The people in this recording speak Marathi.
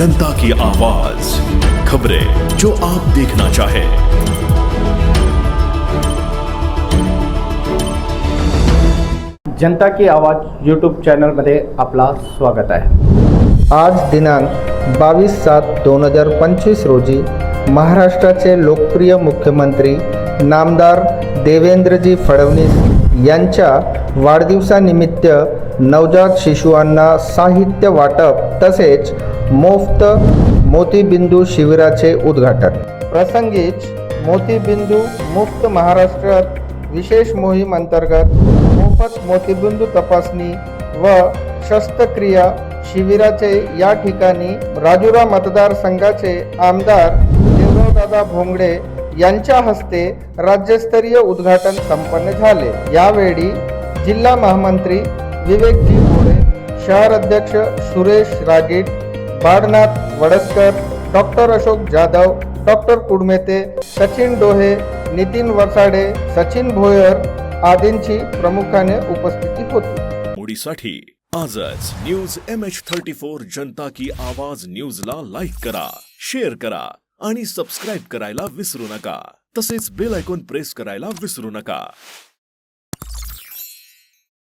जनता की आवाज़। खबरें जो आप देखना चाहे। जनता की आवाज़ यूट्यूब चॅनलमध्ये आपला स्वागत आहे आज दिनांक बावीस सात दोन हज़ार पंचवीस रोजी महाराष्ट्राचे लोकप्रिय मुख्यमंत्री नामदार देवेंद्रजी फडणवीस यांच्या वाढदिवसानिमित्त नवजात शिशुवांना साहित्य वाटप तसेच मोफत मोतीबिंदू शिबिराचे उद्घाटन. प्रसंगीच मोतीबिंदू मुक्त महाराष्ट्रात विशेष मोहीम अंतर्गत मोफत मोतीबिंदू तपासणी व शस्त्रक्रिया शिबिराचे या ठिकाणी राजुरा मतदारसंघाचे आमदार देवरावदादा भोंगडे यांच्या हस्ते राज्यस्तरीय उद्घाटन संपन्न झाले. यावेळी जिल्हा महामंत्री विवेकजी मोरे शहर अध्यक्ष सुरेश रागीट बाळनाथ वडसकर डॉक्टर अशोक जाधव डॉक्टर कुडमेते सचिन डोहे नितीन वसाडे सचिन भोयर आदींची प्रमुखाने उपस्थिती होती. मुडीसाठी आजच news M H thirty four Janta Ki Awaz न्यूजला लाईक करा शेअर करा आणि सबस्क्राईब करायला विसरू नका. तसेच बेल ऐकून प्रेस करायला विसरू नका.